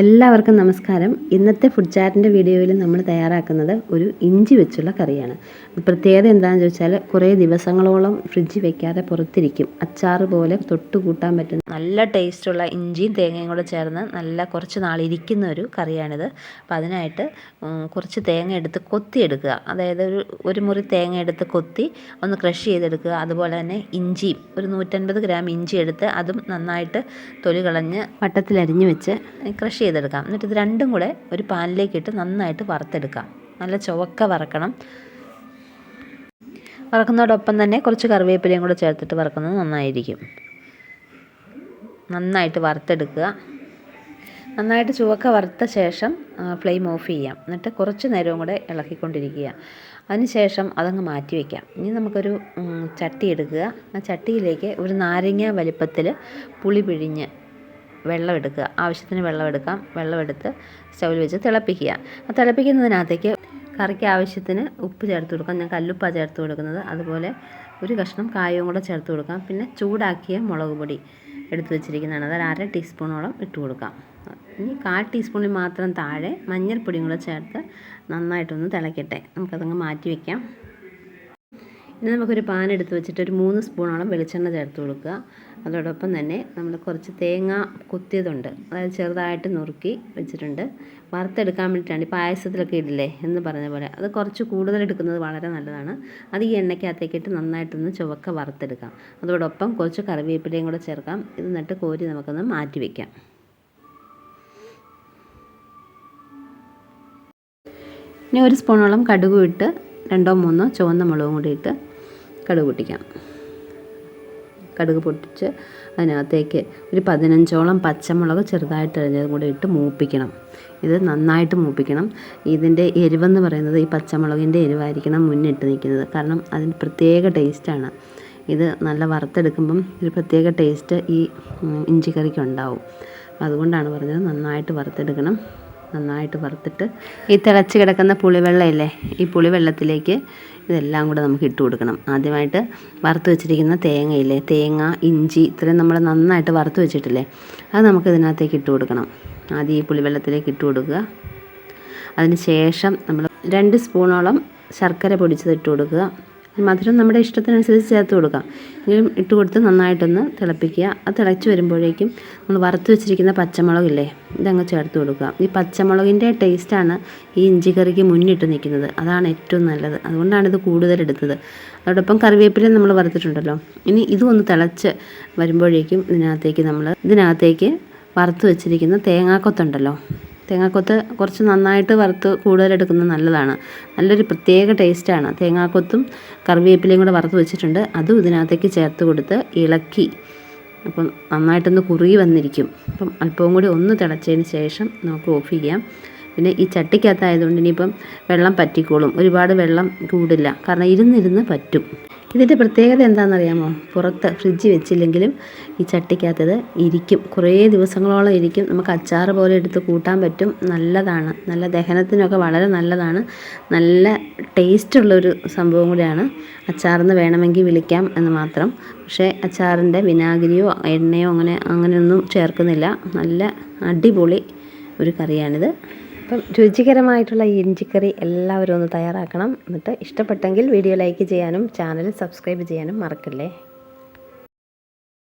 എല്ലാവർക്കും നമസ്കാരം. ഇന്നത്തെ ഫുഡ് ചാറ്റിന്റെ വീഡിയോയിൽ നമ്മൾ തയ്യാറാക്കുന്നത് ഒരു ഇഞ്ചി വെച്ചുള്ള കറിയാണ്. പ്രത്യേകത എന്താണെന്ന് ചോദിച്ചാൽ കുറേ ദിവസങ്ങളോളം ഫ്രിഡ്ജിൽ വെക്കാതെ പുറത്തിരിക്കും. അച്ചാറ് പോലെ തൊട്ട് കൂട്ടാൻ പറ്റുന്ന നല്ല ടേസ്റ്റുള്ള ഇഞ്ചിയും തേങ്ങയും കൂടെ ചേർന്ന് നല്ല കുറച്ച് നാൾ ഇരിക്കുന്ന ഒരു കറിയാണിത്. അപ്പം അതിനായിട്ട് കുറച്ച് തേങ്ങ എടുത്ത് കൊത്തിയെടുക്കുക. അതായത് ഒരു ഒരു മുറി തേങ്ങ എടുത്ത് കൊത്തി ഒന്ന് ക്രഷ് ചെയ്തെടുക്കുക. അതുപോലെ തന്നെ ഇഞ്ചിയും ഒരു നൂറ്റൻപത് ഗ്രാം ഇഞ്ചി എടുത്ത് അതും നന്നായിട്ട് തൊലി കളഞ്ഞ് വട്ടത്തിലരിഞ്ഞ് വെച്ച് ക്രഷ് ചെയ്തെടുക്കാം. എന്നിട്ട് ഇത് രണ്ടും കൂടെ ഒരു പാനിലേക്ക് ഇട്ട് നന്നായിട്ട് വറുത്തെടുക്കാം. നല്ല ചുവക്ക വറക്കണം. വറക്കുന്നതോടൊപ്പം തന്നെ കുറച്ച് കറിവേപ്പിലയും കൂടെ ചേർത്തിട്ട് വറക്കുന്നത് നന്നായിരിക്കും. നന്നായിട്ട് വറുത്തെടുക്കുക. നന്നായിട്ട് ചുവക്ക വറുത്ത ശേഷം ഫ്ലെയിം ഓഫ് ചെയ്യാം. എന്നിട്ട് കുറച്ച് നേരവും കൂടെ ഇളക്കിക്കൊണ്ടിരിക്കുക. അതിനുശേഷം അതങ്ങ് മാറ്റി വയ്ക്കാം ഇനി നമുക്കൊരു ചട്ടി എടുക്കുക. ആ ചട്ടിയിലേക്ക് ഒരു നാരങ്ങ വലിപ്പത്തിൽ പുളി പിഴിഞ്ഞ് വെള്ളം എടുക്കുക. ആവശ്യത്തിന് വെള്ളം എടുക്കാം. വെള്ളം എടുത്ത് സ്റ്റൗവിൽ വെച്ച് തിളപ്പിക്കുക. ആ തിളപ്പിക്കുന്നതിനകത്തേക്ക് കറിക്ക് ആവശ്യത്തിന് ഉപ്പ് ചേർത്ത് കൊടുക്കാം. ഞാൻ കല്ലുപ്പാണ് ചേർത്ത് കൊടുക്കുന്നത്. അതുപോലെ ഒരു കഷ്ണം കായവും കൂടെ ചേർത്ത് കൊടുക്കാം. പിന്നെ ചൂടാക്കിയ മുളക് പൊടി. എടുത്ത് വെച്ചിരിക്കുന്നതാണ്. അതായത് അര ടീസ്പൂണോളം ഇട്ട് കൊടുക്കാം. ഇനി കാൽ ടീസ്പൂണിൽ മാത്രം താഴെ മഞ്ഞൾപ്പൊടിയും കൂടെ ചേർത്ത് നന്നായിട്ടൊന്ന് തിളയ്ക്കട്ടെ നമുക്കതങ്ങ് മാറ്റി വയ്ക്കാം ഇനി നമുക്കൊരു പാൻ എടുത്ത് വെച്ചിട്ട് ഒരു മൂന്ന് സ്പൂണോളം വെളിച്ചെണ്ണ ചേർത്ത് കൊടുക്കുക. അതോടൊപ്പം തന്നെ നമ്മൾ കുറച്ച് തേങ്ങ കുത്തിയതുണ്ട്. അതായത് ചെറുതായിട്ട് നുറുക്കി വെച്ചിട്ടുണ്ട്. വറുത്തെടുക്കാൻ വേണ്ടിയിട്ടാണ്. ഈ പായസത്തിലൊക്കെ ഇടില്ലേ എന്ന് പറഞ്ഞ പോലെ. അത് കുറച്ച് കൂടുതൽ എടുക്കുന്നത് വളരെ നല്ലതാണ്. അത് ഈ എണ്ണയ്ക്കകത്തേക്കിട്ട് നന്നായിട്ടൊന്ന് ചുവക്ക വറുത്തെടുക്കാം. അതോടൊപ്പം കുറച്ച് കറിവേപ്പിലയും കൂടെ ചേർക്കാം. ഇത് നട്ട് കോരി നമുക്കൊന്ന് മാറ്റി വയ്ക്കാം ഇനി ഒരു സ്പൂണോളം കടുക് ഇട്ട് രണ്ടോ മൂന്നോ ചുവന്ന മുളകും കൂടി ഇട്ട് കടുക് പൊട്ടിക്കാം. കടുക് പൊട്ടിച്ച് അതിനകത്തേക്ക് ഒരു പതിനഞ്ചോളം പച്ചമുളക് ചെറുതായിട്ട് അരിഞ്ഞതും കൂടെ ഇട്ട് മൂപ്പിക്കണം. ഇത് നന്നായിട്ട് മൂപ്പിക്കണം. ഇതിന്റെ എരിവെന്ന് പറയുന്നത് ഈ പച്ചമുളകിന്റെ എരിവായിരിക്കണം മുന്നിട്ട് നിൽക്കുന്നത്. കാരണം അതിന് പ്രത്യേക ടേസ്റ്റാണ്. ഇത് നല്ല വറുത്തെടുക്കുമ്പം ഒരു പ്രത്യേക ടേസ്റ്റ് ഈ ഇഞ്ചിക്കറിക്ക് ഉണ്ടാവും. അതുകൊണ്ടാണ് പറഞ്ഞത് നന്നായിട്ട് വറുത്തെടുക്കണം. നന്നായിട്ട് വറുത്തിട്ട് ഈ തിളച്ച് കിടക്കുന്ന പുളിവെള്ളമില്ലേ ഈ പുളിവെള്ളത്തിലേക്ക് ഇതെല്ലാം കൂടെ നമുക്ക് ഇട്ട് കൊടുക്കണം. ആദ്യമായിട്ട് വറുത്ത് വെച്ചിരിക്കുന്ന തേങ്ങയില്ലേ തേങ്ങ ഇഞ്ചി ഇത്രയും നമ്മൾ നന്നായിട്ട് വറുത്ത് വെച്ചിട്ടില്ലേ അത് നമുക്ക് ഇതിനകത്തേക്ക് ഇട്ട് കൊടുക്കണം. ആദ്യം ഈ പുളിവെള്ളത്തിലേക്ക് ഇട്ട് കൊടുക്കുക. അതിന് ശേഷം നമ്മൾ രണ്ട് സ്പൂണോളം ശർക്കര പൊടിച്ചത് ഇട്ട് കൊടുക്കുക. മധുരം നമ്മുടെ ഇഷ്ടത്തിനനുസരിച്ച് ചേർത്ത് കൊടുക്കാം. എങ്കിലും ഇട്ട് കൊടുത്ത് നന്നായിട്ടൊന്ന് തിളപ്പിക്കുക. അത് തിളച്ച് വരുമ്പോഴേക്കും നമ്മൾ വറുത്ത് വെച്ചിരിക്കുന്ന പച്ചമുളകില്ലേ ഇതങ്ങ് ചേർത്ത് കൊടുക്കുക. ഈ പച്ചമുളകിന്റെ ടേസ്റ്റാണ് ഈ ഇഞ്ചി കറിക്ക് മുന്നിട്ട് നിൽക്കുന്നത്. അതാണ് ഏറ്റവും നല്ലത്. അതുകൊണ്ടാണ് ഇത് കൂടുതൽ എടുത്തത്. അതോടൊപ്പം കറിവേപ്പില നമ്മൾ വറുത്തിട്ടുണ്ടല്ലോ. ഇനി ഇതും ഒന്ന് തിളച്ച് വരുമ്പോഴേക്കും ഇതിനകത്തേക്ക് നമ്മൾ ഇതിനകത്തേക്ക് വറുത്ത് വെച്ചിരിക്കുന്ന തേങ്ങാക്കൊത്തുണ്ടല്ലോ. തേങ്ങാക്കൊത്ത് കുറച്ച് നന്നായിട്ട് വറുത്ത് കൂടുതലെടുക്കുന്നത് നല്ലതാണ്. നല്ലൊരു പ്രത്യേക ടേസ്റ്റാണ് തേങ്ങാക്കൊത്തും കറിവേപ്പിലയും കൂടെ വറുത്ത് വെച്ചിട്ടുണ്ട്. അതും ഇതിനകത്തേക്ക് ചേർത്ത് കൊടുത്ത് ഇളക്കി. അപ്പം നന്നായിട്ടൊന്ന് കുറുകി വന്നിരിക്കും. അപ്പം അല്പവും കൂടി ഒന്ന് തിളച്ചതിന് ശേഷം നമുക്ക് ഓഫ് ചെയ്യാം. പിന്നെ ഈ ചട്ടിക്കകത്തായതുകൊണ്ട് ഇനിയിപ്പം വെള്ളം പറ്റിക്കോളും. ഒരുപാട് വെള്ളം കൂടില്ല. കാരണം ഇരുന്നിരുന്ന് പറ്റും. ഇതിന്റെ പ്രത്യേകത എന്താണെന്നറിയാമോ? പുറത്ത് ഫ്രിഡ്ജ് വെച്ചില്ലെങ്കിലും ഈ ചട്ടിക്കകത്തത് ഇരിക്കും. കുറേ ദിവസങ്ങളോളം ഇരിക്കും. നമുക്ക് അച്ചാർ പോലെ എടുത്ത് കൂട്ടാൻ പറ്റും. നല്ലതാണ്. നല്ല ദഹനത്തിനൊക്കെ വളരെ നല്ലതാണ്. നല്ല ടേസ്റ്റുള്ളൊരു സംഭവം കൂടിയാണ്. അച്ചാറെന്ന് വേണമെങ്കിൽ വിളിക്കാം എന്ന് മാത്രം. പക്ഷേ അച്ചാറിന്റെ വിനാഗിരിയോ എണ്ണയോ അങ്ങനെ അങ്ങനെയൊന്നും ചേർക്കുന്നില്ല. നല്ല അടിപൊളി ഒരു കറിയാണിത്. അപ്പം രുചികരമായിട്ടുള്ള ഈ ഇഞ്ചിക്കറി എല്ലാവരും ഒന്ന് തയ്യാറാക്കണം. എന്നിട്ട് ഇഷ്ടപ്പെട്ടെങ്കിൽ വീഡിയോ ലൈക്ക് ചെയ്യാനും ചാനൽ സബ്സ്ക്രൈബ് ചെയ്യാനും മറക്കല്ലേ?